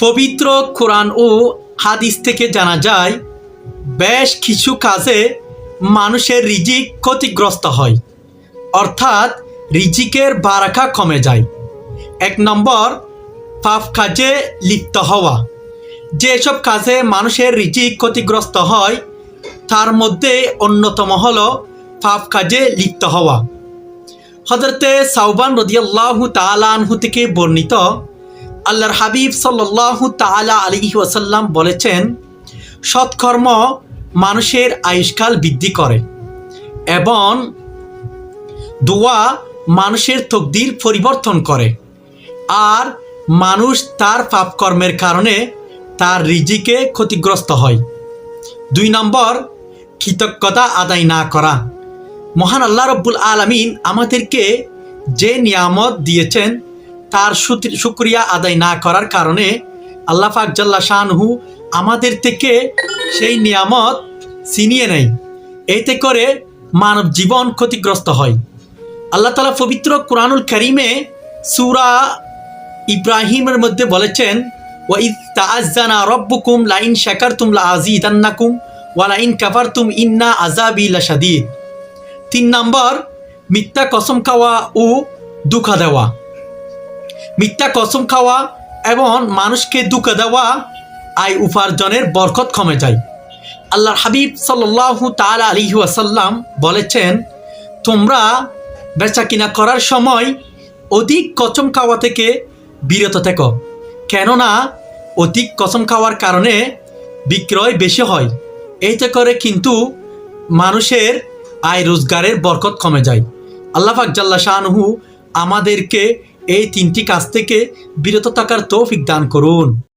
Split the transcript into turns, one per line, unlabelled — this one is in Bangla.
পবিত্র কোরআন ও হাদিস থেকে জানা যায়, বেশ কিছু কাজে মানুষের রিজিক ক্ষতিগ্রস্ত হয়। অর্থাৎ রিজিকের বারাকা কমে যায়। এক নম্বর, পাপ কাজে লিপ্ত হওয়া। যেসব কাজে মানুষের রিজিক ক্ষতিগ্রস্ত হয়, তার মধ্যে অন্যতম হল পাপ কাজে লিপ্ত হওয়া। হজরতে সাউবান রদিয়াল্লাহু তালানহু থেকে বর্ণিত আল্লাহর হাবিব সাল্লাল্লাহু তালা আলী ওয়াসাল্লাম বলেছেন, সৎকর্ম মানুষের আয়ুষ্কাল বৃদ্ধি করে এবং দোয়া মানুষের তকদির পরিবর্তন করে। আর মানুষ তার পাপকর্মের কারণে তার রিজিকে ক্ষতিগ্রস্ত হয়। দুই নম্বর, কৃতজ্ঞতা আদায় না করা। মহান আল্লাহ রব্বুল আলমিন আমাদেরকে যে নিয়ামত দিয়েছেন তার শুক্রিয়া আদায় না করার কারণে আল্লাহ পাক জাল্লা শাহনহু আমাদের থেকে সেই নিয়ামত ছিনিয়ে নেয়। এতে করে মানব জীবন ক্ষতিগ্রস্ত হয়। আল্লাহ তালা পবিত্র কোরআনুল করিমে সুরা ইব্রাহিমের মধ্যে বলেছেন, ওয়াইদ তাআজ্জানা রব্বুকুম লাইন শাকারতুম লা আজিদান্নাকুম ওয়া লাইন কাফারতুম ইন্না আযাবি লাশাদীদ। তিন নম্বর, মিথ্যা কসম খাওয়া ও দুঃখ দেওয়া। মিথ্যা কসম খাওয়া এবং মানুষকে দুঃখ দেওয়া আয় উপার্জনের বরকত কমে যায়। আল্লাহর হাবিব সাল্লাল্লাহু তাআলা আলাইহি ওয়াসাল্লাম বলেছেন, তোমরা বেচা কিনা করার সময় অধিক কচম খাওয়া থেকে বিরত থেকো, কেননা অধিক কসম খাওয়ার কারণে বিক্রয় বেশি হয়। এইতে করে কিন্তু মানুষের আয় রোজগারের বরকত কমে যায়। আল্লাহ পাক জাল্লা শাহনহু আমাদেরকে এই তিনটি কাজ থেকে বিরত থাকার তৌফিক দান করুন।